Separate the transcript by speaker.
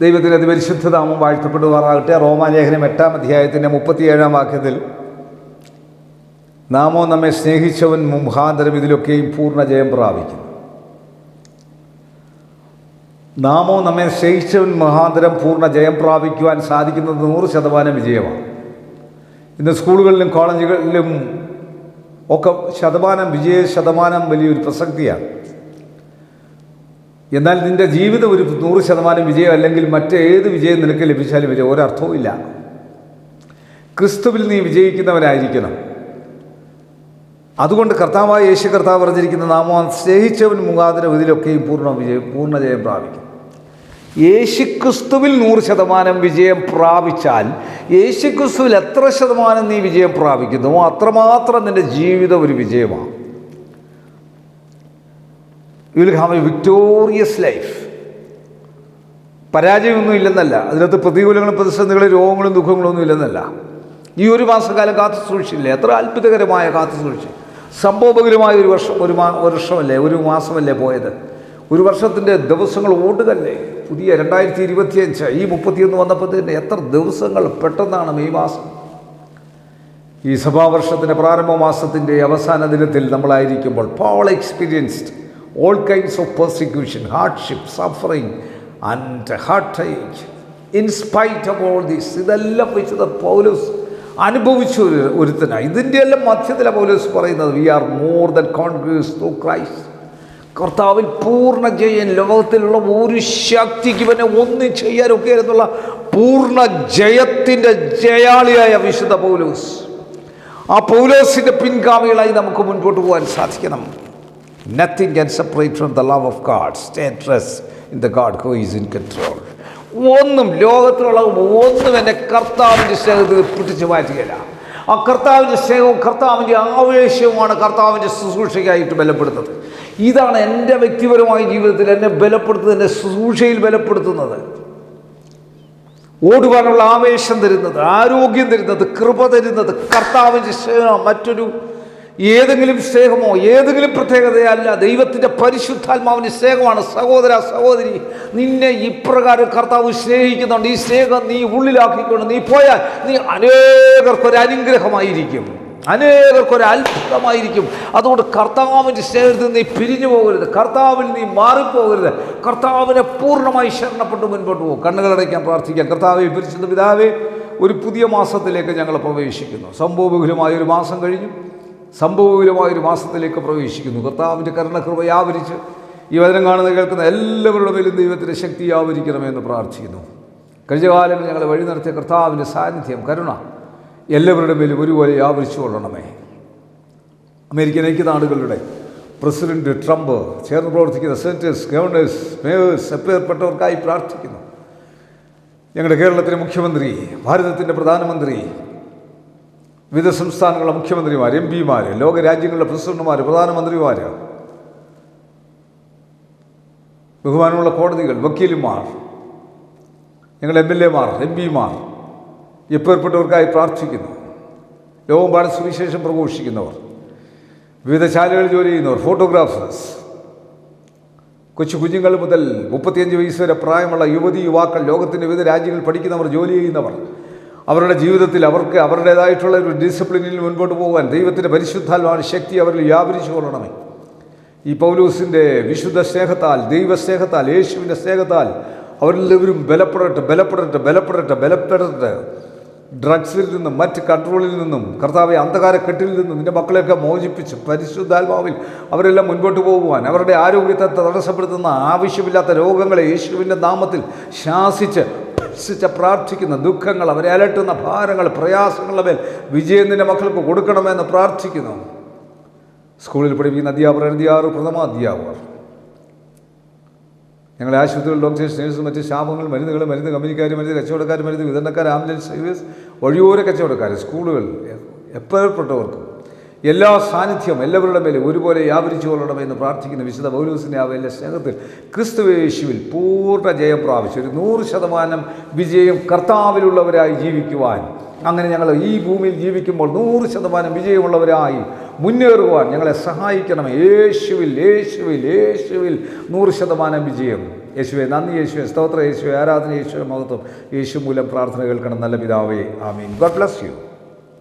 Speaker 1: ദൈവത്തിന്റെ അതിപരിശുദ്ധതാമം വാഴ്ത്തപ്പെടുവാറാകട്ടെ റോമാലേഖനം എട്ടാം അധ്യായത്തിന്റെ മുപ്പത്തിയേഴാം വാക്യത്തിൽ നാമോ നമ്മെ സ്നേഹിച്ചവൻ മുഖാന്തരം ഇതിലൊക്കെയും പൂർണ ജയം പ്രാപിക്കുന്നു. നാമോ നമ്മെ സ്നേഹിച്ചവൻ മുഖാന്തരം പൂർണ ജയം പ്രാപിക്കുവാൻ സാധിക്കുന്നത് നൂറ് ശതമാനം വിജയമാണ്. ഇന്ന് സ്കൂളുകളിലും കോളേജുകളിലും ഒക്കെ ശതമാനം വിജയ ശതമാനം വലിയൊരു പ്രസക്തിയാണ്. എന്നാൽ നിന്റെ ജീവിതം ഒരു നൂറ് ശതമാനം വിജയം അല്ലെങ്കിൽ മറ്റേത് വിജയം നിനക്ക് ലഭിച്ചാലും വിജയം ഒരർത്ഥവും ഇല്ല. ക്രിസ്തുവിൽ നീ വിജയിക്കുന്നവനായിരിക്കണം. അതുകൊണ്ട് കർത്താവായ യേശു കർത്താവ് പറഞ്ഞിരിക്കുന്ന നാമം സ്നേഹിച്ചവൻ മുഖാന്തരം ഇതിലൊക്കെയും പൂർണ വിജയം പൂർണ ജയം പ്രാപിക്കും. യേശു ക്രിസ്തുവിൽ നൂറ് ശതമാനം വിജയം പ്രാപിച്ചാൽ യേശു ക്രിസ്തുവിൽ എത്ര ശതമാനം നീ വിജയം പ്രാപിക്കുന്നുവോ അത്രമാത്രം നിന്റെ ജീവിതം ഒരു വിജയമാണ് you will have a victorious life പരാജയമൊന്നും ഇല്ലെന്നല്ല. അതിനകത്ത് പ്രതികൂലങ്ങളും പ്രതിസന്ധികളും രോഗങ്ങളും ദുഃഖങ്ങളും ഒന്നും ഇല്ലെന്നല്ല. ഈ ഒരു മാസക്കാലം കാത്തു സൂക്ഷിച്ചില്ലേ? എത്ര അത്ഭുതകരമായ കാത്തു സൂക്ഷിച്ചു. സംഭവപകരമായ ഒരു വർഷം ഒരു മാ വർഷമല്ലേ ഒരു മാസമല്ലേ പോയത്? ഒരു വർഷത്തിന്റെ ദിവസങ്ങൾ ഓടുകല്ലേ? പുതിയ രണ്ടായിരത്തി ഇരുപത്തിയഞ്ച് ഈ മുപ്പത്തിയൊന്ന് വന്നപ്പോൾ തന്നെ എത്ര ദിവസങ്ങൾ പെട്ടെന്നാണ് മെയ് മാസം. ഈ സഭാവർഷത്തിന്റെ പ്രാരംഭ മാസത്തിന്റെ അവസാന ദിനത്തിൽ നമ്മളായിരിക്കുമ്പോൾ Paul experienced all kinds of persecution hardship suffering and heart take in spite of all these ഇതെല്ലാം വെച്ചത് പൗലോസ് അനുഭവിച്ച ഒരു ഒരുത്തനാണ് ഇതിന്റെ എല്ലാം മധ്യത്തിലെ പൗലോസ് പറയുന്നത് we are more than conquerors to Christ കർത്താവിൽ പൂർണ ജയൻ ലോകത്തിലുള്ള ഒരു ശക്തിക്ക് ഇവനെ ഒന്നും ചെയ്യാനൊക്കെ എന്നുള്ള പൂർണ ജയത്തിന്റെ ജയാളിയായ വിശുദ്ധ പൗലോസ്. ആ പൗലോസിന്റെ പിൻഗാമികളായി നമുക്ക് മുൻപോട്ട് പോകാൻ സാധിക്കണം. Nothing can separate from the love of God states in the God who is in control ഒന്നും ലോകത്തിലുള്ള ഒന്നും എന്റെ കർത്താവിന്റെ സ്നേഹത്തിൽ പിടിച്ചു മാറ്റുകയില്ല. ആ കർത്താവിന്റെ സ്നേഹവും കർത്താവിന്റെ ആവേശവുമാണ് കർത്താവിന്റെ ശുശ്രൂഷയ്ക്കായിട്ട് ബലപ്പെടുത്തുന്നത്. ഇതാണ് എന്റെ വ്യക്തിപരമായ ജീവിതത്തിൽ എന്നെ ബലപ്പെടുത്തുന്നത് എന്റെ ശുശ്രൂഷയിൽ ബലപ്പെടുത്തുന്നത്. ഓടുവാനുള്ള ആവേശം തരുന്നത് ആരോഗ്യം തരുന്നത് കൃപ തരുന്നത് കർത്താവിന്റെ സ്നേഹം മറ്റൊരു ഏതെങ്കിലും സ്നേഹമോ ഏതെങ്കിലും പ്രത്യേകതയല്ല ദൈവത്തിന്റെ പരിശുദ്ധാത്മാവിന്റെ സ്നേഹമാണ്. സഹോദര സഹോദരി നിന്നെ ഇപ്രകാരം കർത്താവ് സ്നേഹിക്കുന്നുണ്ട്. ഈ സ്നേഹം നീ ഉള്ളിലാക്കിക്കൊണ്ട് നീ പോയാൽ നീ അനേകർക്കൊരു അനുഗ്രഹമായിരിക്കും. അനേകർക്കൊരു അത്ഭുതമായിരിക്കും. അതുകൊണ്ട് കർത്താവിന്റെ സ്നേഹത്തിൽ നീ പിരിഞ്ഞു പോകരുത്. കർത്താവിൽ നീ മാറിപ്പോകരുത്. കർത്താവിനെ പൂർണമായി ശരണപ്പെട്ട് മുൻപോട്ട് പോകും. കണ്ണുകളടയ്ക്കാൻ പ്രാർത്ഥിക്കാം. കർത്താവെ പിരിച്ചത് പിതാവേ ഒരു പുതിയ മാസത്തിലേക്ക് ഞങ്ങൾ പ്രവേശിക്കുന്നു. സംഭവബഹുലമായ ഒരു മാസം കഴിഞ്ഞു. സംഭവബഹുലമായ ഒരു മാസത്തിലേക്ക് പ്രവേശിക്കുന്നു. കർത്താവിന്റെ കരുണകൃപ ആവരിച്ച് ഈ വചനം കാണുന്ന കേൾക്കുന്ന എല്ലാവരുടെ മേലും ദൈവത്തിന്റെ ശക്തി ആവരിക്കണമെന്ന് പ്രാർത്ഥിക്കുന്നു. കഴിഞ്ഞ കാലങ്ങളിൽ ഞങ്ങളെ വഴി നടത്തിയ കർത്താവിന്റെ സാന്നിധ്യം കരുണ എല്ലാവരുടെ മേലും ഒരുപോലെ ആവരിച്ചു കൊള്ളണമേ. അമേരിക്കൻ ഐക്യനാടുകളുടെ പ്രസിഡന്റ് ട്രംപ് ചേർന്ന് പ്രവർത്തിക്കുന്ന സെനറ്റേഴ്സ് ഗവർണേഴ്സ് മേയേഴ്സ് എപ്പേർപ്പെട്ടവർക്കായി പ്രാർത്ഥിക്കുന്നു. ഞങ്ങളുടെ കേരളത്തിലെ മുഖ്യമന്ത്രി ഭാരതത്തിന്റെ പ്രധാനമന്ത്രി വിവിധ സംസ്ഥാനങ്ങളുടെ മുഖ്യമന്ത്രിമാർ എം പിമാർ ലോകരാജ്യങ്ങളുടെ പ്രസിഡന്റുമാർ പ്രധാനമന്ത്രിമാർ ബഹുമാനമുള്ള കോടതികൾ വക്കീലുമാർ ഞങ്ങൾ എം എൽ എമാർ എം പിമാർ എപ്പേർപ്പെട്ടവർക്കായി പ്രാർത്ഥിക്കുന്നു. ലോകമ്പാട് സുവിശേഷം പ്രഘോഷിക്കുന്നവർ വിവിധ ശാലകളിൽ ജോലി ചെയ്യുന്നവർ ഫോട്ടോഗ്രാഫേഴ്സ്. കൊച്ചു കുഞ്ഞുങ്ങൾ മുതൽ മുപ്പത്തിയഞ്ച് വയസ്സ് വരെ പ്രായമുള്ള യുവതി യുവാക്കൾ ലോകത്തിന്റെ വിവിധ രാജ്യങ്ങളിൽ പഠിക്കുന്നവർ ജോലി ചെയ്യുന്നവർ. അവരുടെ ജീവിതത്തിൽ അവർക്ക് അവരുടേതായിട്ടുള്ള ഒരു ഡിസിപ്ലിനിൽ മുൻപോട്ട് പോകാൻ ദൈവത്തിന്റെ പരിശുദ്ധാത്മാവിന്റെ ശക്തി അവരിൽ വ്യാപരിച്ചു കൊള്ളണമേ. ഈ പൗലൂസിന്റെ വിശുദ്ധ സ്നേഹത്താൽ ദൈവസ്നേഹത്താൽ യേശുവിന്റെ സ്നേഹത്താൽ അവരെല്ലാവരും ബലപ്പെടട്ടെ ബലപ്പെടട്ടെ ബലപ്പെടട്ടെ ബലപ്പെടട്ടെ. ഡ്രഗ്സിൽ നിന്നും മറ്റ് കൺട്രോളിൽ നിന്നും കർത്താവെ അന്ധകാരക്കെട്ടിൽ നിന്നും നിന്റെ മക്കളെയൊക്കെ മോചിപ്പിച്ച് പരിശുദ്ധാത്മാവിൽ അവരെല്ലാം മുൻപോട്ട് പോകുവാൻ അവരുടെ ആരോഗ്യത്തെ തടസ്സപ്പെടുത്തുന്ന ആവശ്യമില്ലാത്ത രോഗങ്ങളെ യേശുവിന്റെ നാമത്തിൽ ശാസിച്ച് സ്പർശിച്ച് പ്രാർത്ഥിക്കുന്ന ദുഃഖങ്ങൾ അവരെ അലട്ടുന്ന ഭാരങ്ങൾ പ്രയാസങ്ങളുടെ മേൽ വിജയം നിന്റെ മക്കൾക്ക് കൊടുക്കണമെന്ന് പ്രാർത്ഥിക്കുന്നു. സ്കൂളിൽ പഠിപ്പിക്കുന്ന അധ്യാപകർ അധ്യാപകർ പ്രഥമ അധ്യാപകർ. ഞങ്ങളെ ആശുപത്രികൾ ഡോക്ടേഴ്സ് നേഴ്സ് മറ്റ് ശാപങ്ങൾ മരുന്നുകൾ മരുന്ന് കമ്പനിക്കാർ മരുന്ന് കച്ചവടക്കാർ മരുന്ന് വിതരണക്കാർ ആംബുലൻസ് സർവീസ് വഴിയോര കച്ചവടക്കാർ സ്കൂളുകളിൽ എപ്പോഴപ്പെട്ടവർക്കും എല്ലാ സാന്നിധ്യം എല്ലാവരുടെ മേലും ഒരുപോലെ വ്യാപരിച്ചു കൊള്ളണമെന്ന് പ്രാർത്ഥിക്കുന്ന വിശുദ്ധ പൗലൂസിന്റെ വലിയ സ്നേഹത്തിൽ ക്രിസ്തുവേശുവിൽ പൂർണ ജയം പ്രാപിച്ചു. ഒരു നൂറ് ശതമാനം വിജയം കർത്താവിലുള്ളവരായി ജീവിക്കുവാൻ. അങ്ങനെ ഞങ്ങൾ ഈ ഭൂമിയിൽ ജീവിക്കുമ്പോൾ നൂറ് ശതമാനം വിജയമുള്ളവരായി മുന്നേറുവാൻ ഞങ്ങളെ സഹായിക്കണം യേശുവിൽ യേശുവിൽ യേശുവിൽ നൂറ് ശതമാനം വിജയം. യേശുവെ നന്ദി യേശുവെ സ്തോത്ര യേശുവെ ആരാധന യേശുവെ മഹത്വം. യേശു മൂലം പ്രാർത്ഥന കേൾക്കണം. നല്ല പിതാവേ ആമീൻ. God bless you